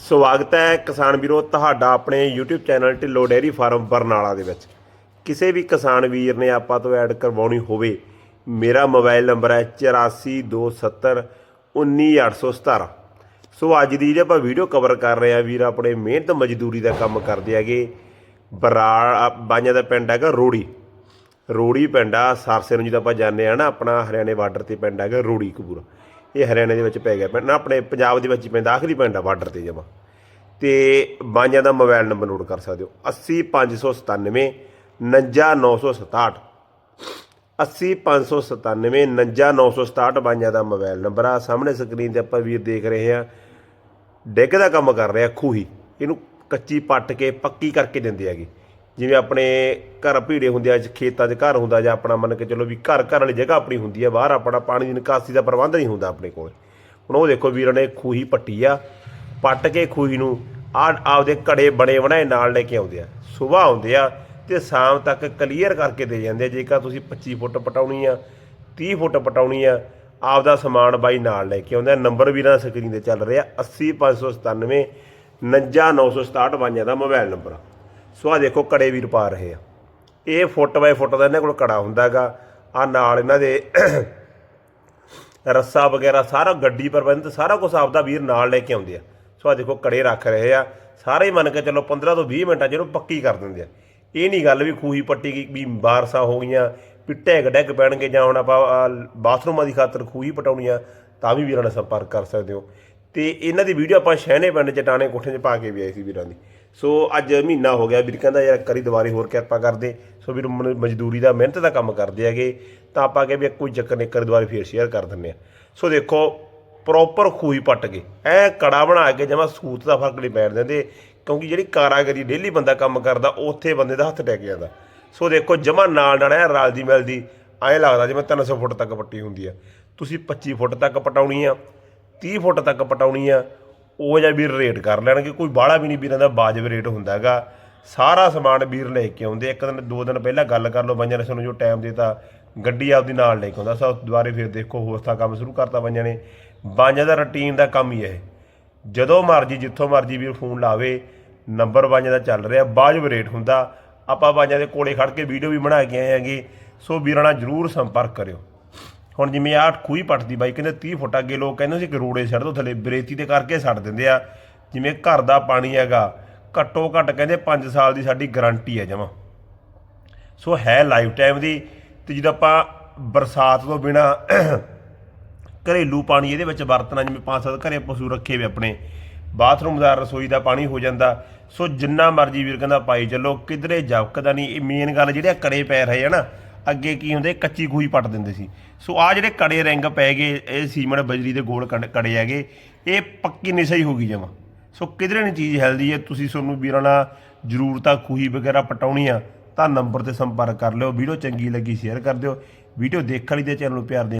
ਸਵਾਗਤ ਹੈ ਕਿਸਾਨ ਵੀਰੋ ਤੁਹਾਡਾ ਆਪਣੇ YouTube channel Dhillon dairy farm Barnala ਦੇ ਵਿੱਚ। ਕਿਸੇ ਵੀ ਕਿਸਾਨ ਵੀਰ ਨੇ ਆਪਾਂ ਤੋਂ ਐਡ ਕਰਵਾਉਣੀ ਹੋਵੇ, ਮੇਰਾ ਮੋਬਾਈਲ ਨੰਬਰ ਹੈ 8427 19817 ਸੋ ਅੱਜ ਦੀ ਜਿਹੜੀ ਆਪਾਂ ਵੀਡੀਓ ਕਵਰ ਕਰ ਰਹੇ ਆ ਵੀਰ ਆਪਣੇ ਮਿਹਨਤ ਮਜ਼ਦੂਰੀ ਦਾ ਕੰਮ ਕਰਦੇ ਹੈਗੇ। ਬਰਾੜ ਬਾਈਆਂ ਦਾ ਪਿੰਡ ਹੈਗਾ ਰੋੜੀ। ਰੋੜੀ ਪਿੰਡ ਆ, ਸਰਸੇ ਨੂੰ ਜਦੋਂ ਆਪਾਂ ਜਾਂਦੇ ਆ ਨਾ, ਆਪਣਾ ਹਰਿਆਣੇ ਬਾਰਡਰ ਤੇ ਪਿੰਡ ਹੈਗਾ ਰੋੜੀ ਕਪੂਰ। ਇਹ ਹਰਿਆਣੇ ਦੇ ਵਿੱਚ ਪੈ ਗਿਆ ਪਿੰਡ। ਨਾ ਆਪਣੇ ਪੰਜਾਬ ਦੇ ਵਿੱਚ ਪੈਂਦਾ, ਆਖਰੀ ਪਿੰਡ ਆ ਬਾਰਡਰ ਤੇ ਜਮਾ। ਤੇ ਬਾਂਝਾਂ ਦਾ ਮੋਬਾਈਲ ਨੰਬਰ ਨੋਟ ਕਰ ਸਕਦੇ ਹੋ। 80597 59967 80597 59967 ਬਾਂਝਾਂ ਦਾ ਮੋਬਾਈਲ ਨੰਬਰ ਆ। ਸਾਹਮਣੇ ਸਕਰੀਨ ਤੇ ਆਪਾਂ ਵੀਰ ਦੇਖ ਰਹੇ ਆ ਡਿੱਗ ਦਾ ਕੰਮ ਕਰ ਰਿਹਾ, ਖੂਹੀ। ਇਹਨੂੰ ਕੱਚੀ ਪੱਟ ਕੇ ਪੱਕੀ ਕਰਕੇ ਦਿੰਦੇ ਹੈਗੇ। ਜਿਵੇਂ ਆਪਣੇ ਘਰ ਭੀੜੇ ਹੁੰਦੇ ਆ, ਖੇਤਾਂ 'ਚ ਘਰ ਹੁੰਦਾ ਜਾਂ ਆਪਣਾ ਮੰਨ ਕੇ ਚਲੋ ਵੀ ਘਰ ਘਰ ਵਾਲੀ ਜਗ੍ਹਾ ਆਪਣੀ ਹੁੰਦੀ ਆ, ਬਾਹਰ ਆਪਣਾ ਪਾਣੀ ਦੀ ਨਿਕਾਸੀ ਦਾ ਪ੍ਰਬੰਧ ਨਹੀਂ ਹੁੰਦਾ ਆਪਣੇ ਕੋਲ। ਹੁਣ ਉਹ ਦੇਖੋ ਵੀਰਾਂ ਨੇ ਖੂਹੀ ਪੱਟੀ ਆ, ਪੱਟ ਕੇ ਖੂਹੀ ਨੂੰ ਆ ਆਪਦੇ ਘੜੇ ਬਣੇ ਬਣਾਏ ਨਾਲ ਲੈ ਕੇ ਆਉਂਦੇ ਆ। ਸਵੇਰ ਆਉਂਦੇ ਆ ਤੇ ਸ਼ਾਮ ਤੱਕ ਕਲੀਅਰ ਕਰਕੇ ਦੇ ਜਾਂਦੇ ਆ, ਜੇਕਰ ਤੁਸੀਂ 25 ਫੁੱਟ ਪਟਾਉਣੀ ਆ 30 ਫੁੱਟ ਪਟਾਉਣੀ ਆ, ਆਪਦਾ ਸਮਾਨ ਬਾਈ ਨਾਲ ਲੈ ਕੇ ਆਉਂਦੇ ਆ। ਨੰਬਰ ਵੀਰਾਂ ਦਾ ਸਕਰੀਨ ਤੇ ਚੱਲ ਰਿਹਾ 80597 59967 ਬਾਈਆਂ ਦਾ ਮੋਬਾਈਲ ਨੰਬਰ ਸੋ ਆ ਦੇਖੋ ਕੜੇ ਵੀਰ ਪਾ ਰਹੇ ਆ। ਇਹ ਫੁੱਟ ਬਾਏ ਫੁੱਟ ਦਾ ਇਹਨਾਂ ਕੋਲ ਕੜਾ ਹੁੰਦਾ ਹੈਗਾ। ਆ ਨਾਲ ਇਹਨਾਂ ਦੇ ਰੱਸਾ ਵਗੈਰਾ ਸਾਰਾ ਗੱਡੀ ਪ੍ਰਬੰਧ ਸਾਰਾ ਕੁਝ ਆਪਦਾ ਵੀਰ ਨਾਲ ਲੈ ਕੇ ਆਉਂਦੇ ਆ। ਸੋ ਆ ਦੇਖੋ ਕੜੇ ਰੱਖ ਰਹੇ ਆ। ਸਾਰੇ ਹੀ ਮੰਨ ਕੇ ਚੱਲੋ 15 ਤੋਂ 20 ਮਿੰਟਾਂ 'ਚ ਇਹਨੂੰ ਪੱਕੀ ਕਰ ਦਿੰਦੇ ਆ। ਇਹ ਨਹੀਂ ਗੱਲ ਵੀ ਖੂਹੀ ਪੱਟੀ ਗਈ ਵੀ ਬਾਰਸਾ ਹੋ ਗਈਆਂ, ਵੀ ਢੈਗ ਡੈਗ ਪੈਣਗੇ ਜਾਂ ਹੁਣ ਆਪਾਂ ਬਾਥਰੂਮਾਂ ਦੀ ਖਾਤਰ ਖੂਹੀ ਪਟਾਉਣੀ ਆ ਤਾਂ ਵੀ ਵੀਰਾਂ ਨਾਲ ਸੰਪਰਕ ਕਰ ਸਕਦੇ ਹੋ। ਤੇ ਇਹਨਾਂ ਦੀ ਵੀਡੀਓ ਆਪਾਂ ਸ਼ਹਿਣੇ ਪਿੰਡ ਚਟਾਣੇ ਕੋਠੇ 'ਚ ਪਾ ਕੇ ਵੀ ਆਏ ਸੀ ਵੀਰਾਂ ਦੀ। ਸੋ ਅੱਜ ਮਹੀਨਾ ਹੋ ਗਿਆ ਵੀਰ ਕਹਿੰਦਾ ਯਾਰ ਕਰੀ ਦੁਬਾਰੇ ਹੋਰ ਕਿਰਪਾ ਕਰਦੇ। ਸੋ ਵੀਰ ਮ- ਮਜ਼ਦੂਰੀ ਦਾ, ਮਿਹਨਤ ਦਾ ਕੰਮ ਕਰਦੇ ਹੈਗੇ। ਤਾਂ ਆਪਾਂ ਕਿ ਵੀ ਕੋਈ ਚੱਕਰ ਨਹੀਂ ਕਰ ਦੁਬਾਰੇ ਫੇਰ ਸ਼ੇਅਰ ਕਰ ਦਿੰਨੇ ਆ ਸੋ ਦੇਖੋ ਪ੍ਰੋਪਰ ਖੂਹੀ ਪੱਟ ਕੇ, ਐ ਕੜਾ ਬਣਾ ਕੇ ਜਮਾ ਸੂਤ ਦਾ ਫ਼ਰਕ ਨਹੀਂ ਪੈਣ ਦਿੰਦੇ। ਕਿਉਂਕਿ ਜਿਹੜੀ ਕਾਰਾਗਰੀ ਡੇਲੀ ਬੰਦਾ ਕੰਮ ਕਰਦਾ, ਉੱਥੇ ਬੰਦੇ ਦਾ ਹੱਥ ਟੈਕ ਜਾਂਦਾ। ਸੋ ਦੇਖੋ, ਜਮਾ ਨਾਲ ਨਾਲ ਐ ਰਲਦੀ ਮਿਲਦੀ, ਐਂ ਲੱਗਦਾ ਜਿਵੇਂ 300 ਫੁੱਟ ਤੱਕ ਪੱਟੀ ਹੁੰਦੀ ਆ। ਤੁਸੀਂ 25 ਫੁੱਟ ਤੱਕ ਪਟਾਉਣੀ ਆ 30 ਫੁੱਟ ਤੱਕ ਪਟਾਉਣੀ ਆ ਉਹ ਜਿਹਾ ਵੀਰ ਰੇਟ ਕਰ ਲੈਣਗੇ, ਕੋਈ ਬਾਹਲਾ ਵੀ ਨਹੀਂ ਵੀਰਾਂ ਦਾ ਬਾਜਬ ਰੇਟ ਹੁੰਦਾ ਹੈਗਾ। ਸਾਰਾ ਸਮਾਨ ਵੀਰ ਲੈ ਕੇ ਆਉਂਦੇ, ਇੱਕ ਦਿਨ, ਦੋ ਦਿਨ ਪਹਿਲਾਂ ਗੱਲ ਕਰ ਲਓ ਬੰਜਾਂ ਨੇ ਸਾਨੂੰ ਜੋ ਟਾਈਮ ਦਿੱਤਾ, ਗੱਡੀ ਆਪਦੀ ਨਾਲ ਲੈ ਕੇ ਆਉਂਦਾ। ਸੋ ਦੁਬਾਰੇ ਫਿਰ ਦੇਖੋ ਹੋਸਤਾ ਕੰਮ ਸ਼ੁਰੂ ਕਰਤਾ ਬੰਜਾਂ ਨੇ। ਬਾਂਝਾਂ ਦਾ ਰੁਟੀਨ ਦਾ ਕੰਮ ਹੀ ਹੈ ਜਦੋਂ ਮਰਜ਼ੀ, ਜਿੱਥੋਂ ਮਰਜ਼ੀ ਵੀਰ ਫੋਨ ਲਾਵੇ ਨੰਬਰ ਬਾਂਝਾਂ ਦਾ ਚੱਲ ਰਿਹਾ ਬਾਜਬ ਰੇਟ ਹੁੰਦਾ। ਆਪਾਂ ਬਾਂਝਾਂ ਦੇ ਕੋਲੇ ਖੜ ਕੇ ਵੀਡੀਓ ਵੀ ਬਣਾ ਕੇ ਆਏ ਆਂਗੇ ਸੋ ਵੀਰਾਂ ਨਾਲ ਜਰੂਰ ਸੰਪਰਕ ਕਰਿਓ। ਹੁਣ ਜਿਵੇਂ ਆਹ ਖੂਹੀ ਪੱਟਦੀ ਬਾਈ, ਕਹਿੰਦੇ 30 ਫੁੱਟ ਅੱਗੇ ਲੋਕ ਕਹਿੰਦੇ ਸੀ ਕਿ ਰੋੜੇ ਛੱਡ ਦੋ, ਥੱਲੇ ਬਰੇਤੀ ਦੇ ਕਰਕੇ ਛੱਡ ਦਿੰਦੇ ਆ। ਜਿਵੇਂ ਘਰ ਦਾ ਪਾਣੀ ਹੈਗਾ, ਘੱਟੋ ਘੱਟ ਕਹਿੰਦੇ 5 ਸਾਲ ਦੀ ਸਾਡੀ ਗਾਰੰਟੀ ਹੈ ਜਮਾ। ਸੋ ਹੈ ਲਾਈਫ ਟਾਈਮ ਦੀ, ਤੇ ਜਦੋਂ ਆਪਾਂ ਬਰਸਾਤ ਤੋਂ ਬਿਨਾ ਘਰੇਲੂ ਪਾਣੀ ਇਹਦੇ ਵਿੱਚ ਵਰਤਣਾ, ਜਿਵੇਂ ਪੰਜ ਸੱਤ ਘਰੇ ਪਸ਼ੂ ਰੱਖੇ ਵੇ ਆਪਣੇ, ਬਾਥਰੂਮ ਦਾ ਰਸੋਈ ਦਾ ਪਾਣੀ ਹੋ ਜਾਂਦਾ। ਸੋ ਜਿੰਨਾ ਮਰਜ਼ੀ ਵੀਰ ਕਹਿੰਦਾ ਪਾਈ ਚੱਲੋ, ਕਿਧਰੇ ਜਵਕਦਾ ਨਹੀਂ, ਇਹ ਮੇਨ ਗੱਲ ਜਿਹੜੇ ਆਹ ਕੜੇ ਪੈ ਰਹੇ ਆ ਨਾ। ਅੱਗੇ ਕੀ ਹੁੰਦੇ, ਕੱਚੀ ਖੂਹੀ ਪੱਟ ਦਿੰਦੇ ਸੀ। ਸੋ ਆ ਜਿਹੜੇ ਕੜੇ ਰਿੰਗ ਪੈ ਗਏ, ਇਹ ਸੀਮੈਂਟ ਬਜਰੀ ਦੇ ਗੋਲ ਕੜ- ਕੜੇ ਹੈਗੇ, ਇਹ ਪੱਕੀ ਨਿਸਈ ਹੋ ਗਈ ਜਮਾ। ਸੋ ਕਿਧਰੇ ਨਹੀਂ ਚੀਜ਼ ਹੈਲਦੀ ਹੈ, ਤੁਸੀਂ ਤੁਹਾਨੂੰ ਵੀਰਾਂ ਨਾਲ ਜ਼ਰੂਰਤ ਆ ਖੂਹੀ ਵਗੈਰਾ ਪਟਾਉਣੀ ਆ, ਤਾਂ ਨੰਬਰ ਤੇ ਸੰਪਰਕ ਕਰ ਲਿਓ, ਵੀਡੀਓ ਚੰਗੀ ਲੱਗੀ, ਸ਼ੇਅਰ ਕਰ ਦਿਓ। ਵੀਡੀਓ ਦੇਖਣ ਲਈ ਤੇ ਚੈਨਲ ਨੂੰ ਪਿਆਰ ਦੇ